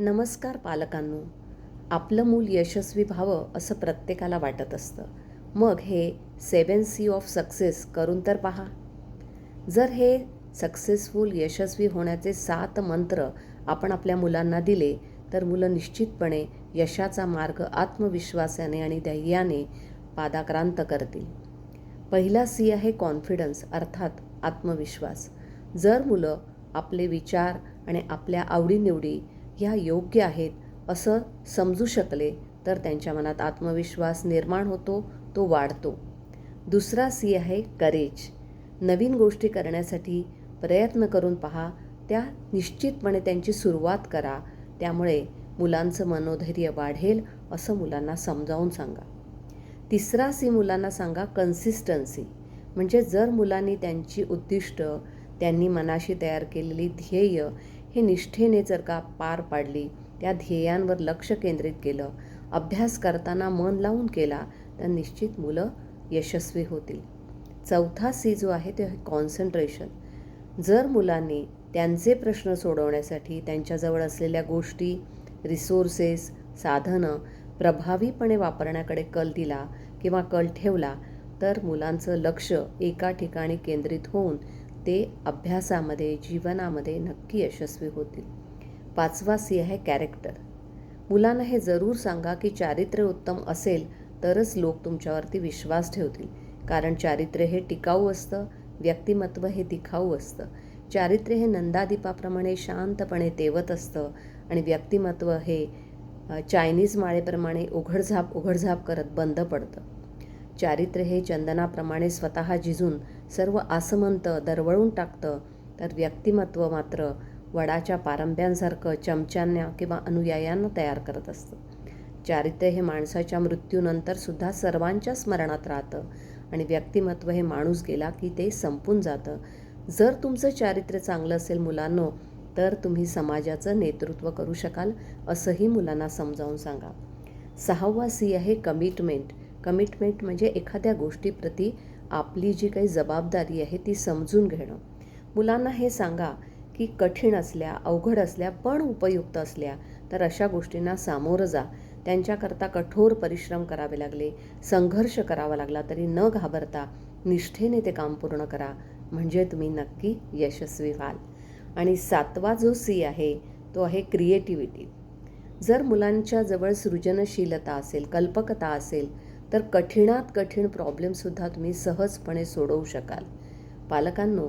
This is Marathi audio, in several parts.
नमस्कार पालकांनो. आपलं मूल यशस्वी व्हावं असं प्रत्येकाला वाटत असतं. मग हे सेवन सी ऑफ सक्सेस करून तर पहा. जर हे सक्सेसफुल यशस्वी होण्याचे सात मंत्र आपण आपल्या मुलांना दिले तर मुलं निश्चितपणे यशाचा मार्ग आत्मविश्वासाने आणि धैर्याने पादाक्रांत करतील. पहिला सी आहे कॉन्फिडन्स अर्थात आत्मविश्वास. जर मुलं आपले विचार आणि आपल्या आवडीनिवडी ह्या योग्य आहेत असं समजू शकले तर त्यांच्या मनात आत्मविश्वास निर्माण होतो तो वाढतो. दुसरा सी आहे करेज नवीन गोष्टी करण्यासाठी प्रयत्न करून पहा त्या निश्चितपणे त्यांची सुरुवात करा त्यामुळे मुलांचं मनोधैर्य वाढेल असं मुलांना समजावून सांगा. तिसरा सी मुलांना सांगा कन्सिस्टन्सी म्हणजे जर मुलांनी त्यांची उद्दिष्ट त्यांनी मनाशी तयार केलेली ध्येय हे निष्ठेने जर का पार पाडली त्या ध्येयांवर लक्ष केंद्रित केलं अभ्यास करताना मन लावून केला तर निश्चित मुलं यशस्वी होतील. चौथा सी जो आहे ते कॉन्सन्ट्रेशन जर मुलांनी त्यांचे प्रश्न सोडवण्यासाठी त्यांच्याजवळ असलेल्या गोष्टी रिसोर्सेस साधनं प्रभावीपणे वापरण्याकडे कल दिला किंवा कल ठेवला तर मुलांचं लक्ष एका ठिकाणी केंद्रित होऊन ते अभ्यासामध्ये जीवनामध्ये नक्की यशस्वी होतील. पाचवा सी आहे कॅरेक्टर मुलांना हे जरूर सांगा की चारित्र्य उत्तम असेल तरच लोक तुमच्यावरती विश्वास ठेवतील. कारण चारित्र्य हे टिकाऊ असतं व्यक्तिमत्व हे दिखाऊ असतं. चारित्र्य हे नंदादीपाप्रमाणे शांतपणे तेवत असतं आणि व्यक्तिमत्व हे चायनीज माळेप्रमाणे उघडझाप उघडझाप करत बंद पडतं. चारित्र्य हे चंदनाप्रमाणे स्वतः झिजून सर्व आसमंत दरवळून टाकतं. तर व्यक्तिमत्व मात्र वडाच्या पारंब्यांसारखं चमच्यांना किंवा अनुयायांना तयार करत असतं. चारित्र्य हे माणसाच्या मृत्यूनंतर सुद्धा सर्वांच्या स्मरणात राहतं आणि व्यक्तिमत्व हे माणूस गेला की ते संपून जातं. जर तुमचं चारित्र्य चांगलं असेल मुलांनो तर तुम्ही समाजाचं नेतृत्व करू शकाल असंही मुलांना समजावून सांगा. सहावा सी आहे कमिटमेंट. कमिटमेंट म्हणजे एखाद्या गोष्टीप्रती आपली जी काही जबाबदारी आहे ती समजून घेणं. मुलांना हे सांगा की कठीण असल्या अवघड असल्या पण उपयुक्त असल्या तर अशा गोष्टींना सामोरं जा. त्यांच्याकरता कठोर परिश्रम करावे लागले संघर्ष करावा लागला तरी न घाबरता निष्ठेने ते काम पूर्ण करा म्हणजे तुम्ही नक्की यशस्वी व्हाल. आणि सातवा जो सी आहे तो आहे क्रिएटिव्हिटी जर मुलांच्या जवळ सृजनशीलता असेल कल्पकता असेल तर कठीणात कठीण प्रॉब्लेमसुद्धा तुम्ही सहजपणे सोडवू शकाल. पालकांनो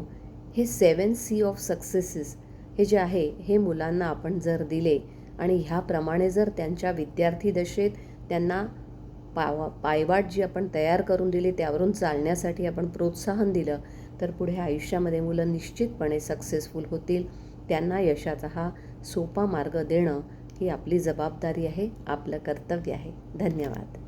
हे सेवन सी ऑफ सक्सेसेस हे जे आहे हे मुलांना आपण जर दिले आणि ह्याप्रमाणे जर त्यांच्या विद्यार्थी दशेत त्यांना पावा पायवाट जी आपण तयार करून दिली त्यावरून चालण्यासाठी आपण प्रोत्साहन दिलं तर पुढे आयुष्यामध्ये मुलं निश्चितपणे सक्सेसफुल होतील. त्यांना यशाचा हा सोपा मार्ग देणं ही आपली जबाबदारी आहे आपलं कर्तव्य आहे. धन्यवाद.